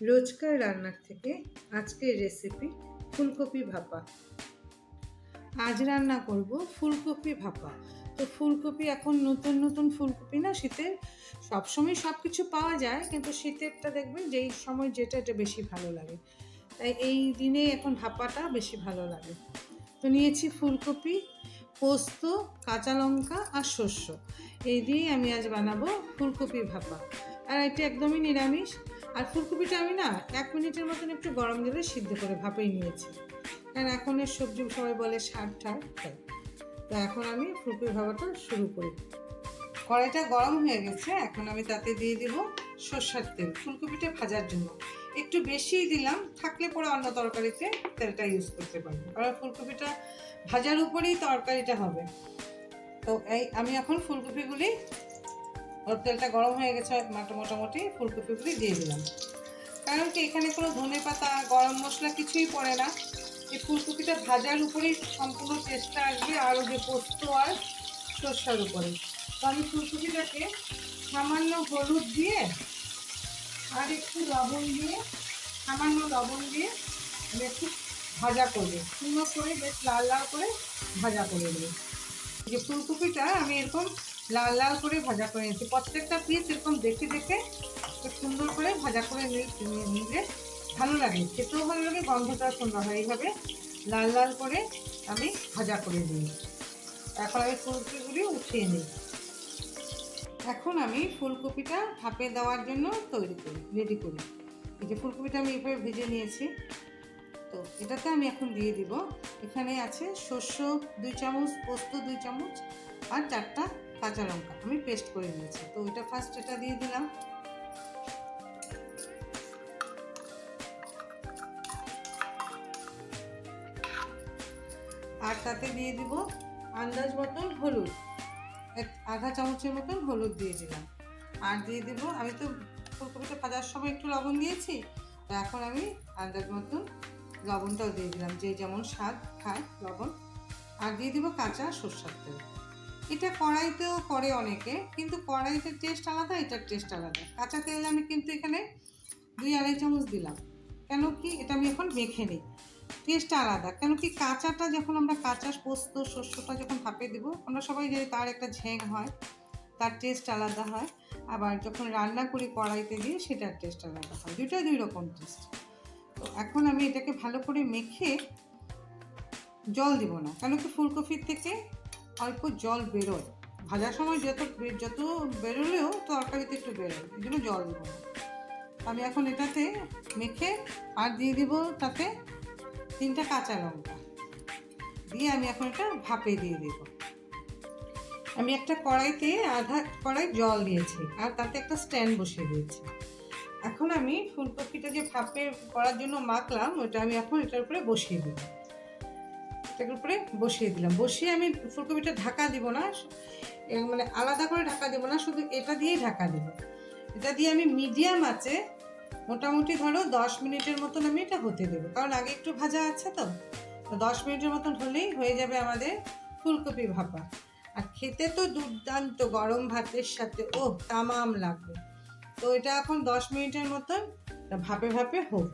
রোজকার রান্নার থেকে আজকের রেসিপি ফুলকপি ভাপা। আজ রান্না করব ফুলকপি ভাপা। তো ফুলকপি এখন নতুন নতুন ফুলকপি না শীতের সবসময় সব কিছু পাওয়া যায়, কিন্তু শীতেরটা দেখবেন যেই সময় যেটা, এটা বেশি ভালো লাগে। তাই এই দিনে এখন ভাপাটা বেশি ভালো লাগে। তো নিয়েছি ফুলকপি, পোস্ত, কাঁচা লঙ্কা আর শস্য এই দিয়ে আমি আজ বানাবো ফুলকপি ভাপা। আর এটা একদমই নিরামিষ। আর ফুলকপিটা আমি না এক মিনিটের মতন একটু গরম জলে সিদ্ধ করে ভাপেই নিয়েছি। কারণ এখনের সবজি সবাই বলে সার ঠার, তাই। তো এখন আমি ফুলকপি ভাপাটা শুরু করি। কড়াইটা গরম হয়ে গেছে, এখন আমি তাতে দিয়ে দিব সর্ষার তেল। ফুলকপিটা ভাজার জন্য। একটু বেশিই দিলাম, থাকলে পরে অন্য তরকারিতে তেলটা ইউজ করতে পারব কারণ ফুলকপিটা ভাজার উপরেই তরকারিটা হবে। তো এই, আমি এখন ফুলকপিগুলি ওর তেলটা গরম হয়ে গেছে মোটা মোটামুটি ফুলকপিগুলি দিয়ে দিলাম। কারণ কি, এখানে কোনো ধনে পাতা, গরম মশলা কিছুই পড়ে না। এই ফুলকপিটা ভাজার উপরেই সম্পূর্ণ টেস্টটা আসবে আর ওই যে পোস্ত আর সর্ষার উপরে। তো আমি ফুলকপিটাকে সামান্য হলুদ দিয়ে আর একটু লবণ দিয়ে, সামান্য লবণ দিয়ে আমি একটু ভাজা করব। সুন্দর করে বেশ লাল লাল করে ভাজা করে দেবো যে ফুলকপিটা আমি এরকম লাল লাল করে ভাজা করে নিয়েছি। প্রত্যেকটা পিস এরকম দেখে দেখে খুব সুন্দর করে ভাজা করে নিলে ভালো লাগে। খেতেও ভালো লাগে, গন্ধটাও সুন্দর হয়। এইভাবে লাল লাল করে আমি ভাজা করে দিই এখন আমি ফুলকপিগুলি উঠিয়ে নিই। এখন আমি ফুলকপিটা ভাপে দেওয়ার জন্য তৈরি করি রেডি করি। এই যে ফুলকপিটা আমি এইভাবে ভেজে নিয়েছি, তো এটাতে আমি এখন দিয়ে দিব। এখানে আছে শস্য দুই চামচ, পোস্ত দুই চামচ আর চারটা কাঁচা লঙ্কা, আমি পেস্ট করে নিয়েছি। তো এটা ফার্স্ট এটা দিয়ে দিলাম। আর তাতে দিয়ে দিব আন্দাজ মতন হলুদ। এক আধা চামচের মতন হলুদ দিয়ে দিলাম। আর দিয়ে দিব, আমি তো ফুলকপিটা ভাজার সময় একটু লবণ দিয়েছি, তো এখন আমি আন্দাজ মতন লবণটাও দিয়ে দিলাম, যে যেমন স্বাদ খায় লবণ। আর দিয়ে দিব কাঁচা সর্ষার তেল। এটা কড়াইতেও করে অনেকে, কিন্তু কড়াইতে টেস্ট আলাদা, এটার টেস্ট আলাদা। কাঁচা তেল আমি কিন্তু এখানে দুই আড়াই চামচ দিলাম। কেন কি এটা আমি এখন মেখে নিই। টেস্ট আলাদা। কেন কি কাঁচাটা যখন আমরা কাঁচা পোস্ত, শস্যটা যখন ভাপে দিব, আমরা সবাই জানি তার একটা ঝেঁক হয়, তার টেস্ট আলাদা হয়। আবার যখন রান্না করি কড়াইতে দিয়ে, সেটার টেস্ট আলাদা হয়। দুটোই দুই রকম টেস্ট তো এখন আমি এটাকে ভালো করে মেখে জল দিব না। কেন কি ফুলকপির থেকে অল্প জল বেরোয়। ভাজার সময় যত যত বেরোলেও তরকারিতে একটু বেরোয়, এই জন্য জল দিব আমি এখন এটাতে মেখে আর দিয়ে দিব তাতে তিনটা কাঁচা লঙ্কা। দিয়ে আমি এখন এটা ভাপে দিয়ে দেব। আমি একটা কড়াইতে আধা কড়াই জল দিয়েছি আর তাতে একটা স্ট্যান্ড বসিয়ে দিয়েছি। এখন আমি ফুলকপিটা যে ভাপে করার জন্য মাখলাম, ওটা আমি এখন এটার উপরে বসিয়ে দেবো। এটার উপরে বসিয়ে দিলাম। বসিয়ে আমি ফুলকপিটা ঢাকা দিব না মানে আলাদা করে ঢাকা দেবো না, শুধু এটা দিয়েই ঢাকা দেবো। এটা দিয়ে আমি মিডিয়াম আছে, মোটামুটি ধরো দশ মিনিটের মতন আমি এটা হতে দেবো। কারণ আগে একটু ভাজা আছে তো তো দশ মিনিটের মতন হলেই হয়ে যাবে আমাদের ফুলকপি ভাপা। আর খেতে তো দুর্দান্ত গরম ভাতের সাথে ও তামাম লাগবে। তো এটা এখন দশ মিনিটের মতন ভাপে ভাপে হোক।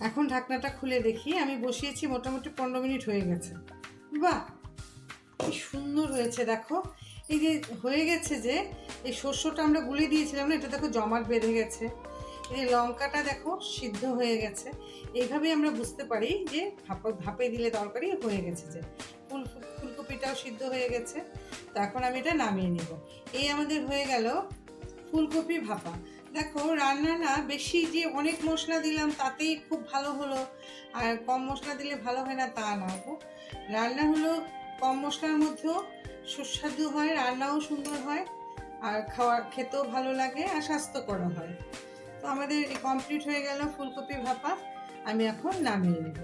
এখন ঢাকনাটা খুলে দেখি। আমি বসিয়েছি মোটামুটি পনেরো মিনিট হয়ে গেছে। বাহ! কি সুন্দর হয়েছে, দেখো। এই যে হয়ে গেছে যে, এই শস্যটা আমরা গুলে দিয়েছিলাম না, এটা দেখো জমাট বেঁধে গেছে। এই লঙ্কাটা দেখো সিদ্ধ হয়ে গেছে। এইভাবেই আমরা বুঝতে পারি যে ভাপা, ভাপে দিলে তরকারি হয়ে গেছে যে। ফুল, ফুলকপিটাও সিদ্ধ হয়ে গেছে। তো এখন আমি এটা নামিয়ে নিব। এই আমাদের হয়ে গেল ফুলকপি ভাপা। দেখো, রান্না না বেশি যে অনেক মশলা দিলাম তাতেই খুব ভালো হলো। আর কম মশলা দিলে ভালো হয় না তা না রান্না হলো কম মশলার মধ্যেও সুস্বাদু হয়, রান্নাও সুন্দর হয়, আর খাওয়ার খেতেও ভালো লাগে আর স্বাস্থ্যকর হয়। তো আমাদের কমপ্লিট হয়ে গেল ফুলকপি ভাপা। আমি এখন নামিয়ে নেব।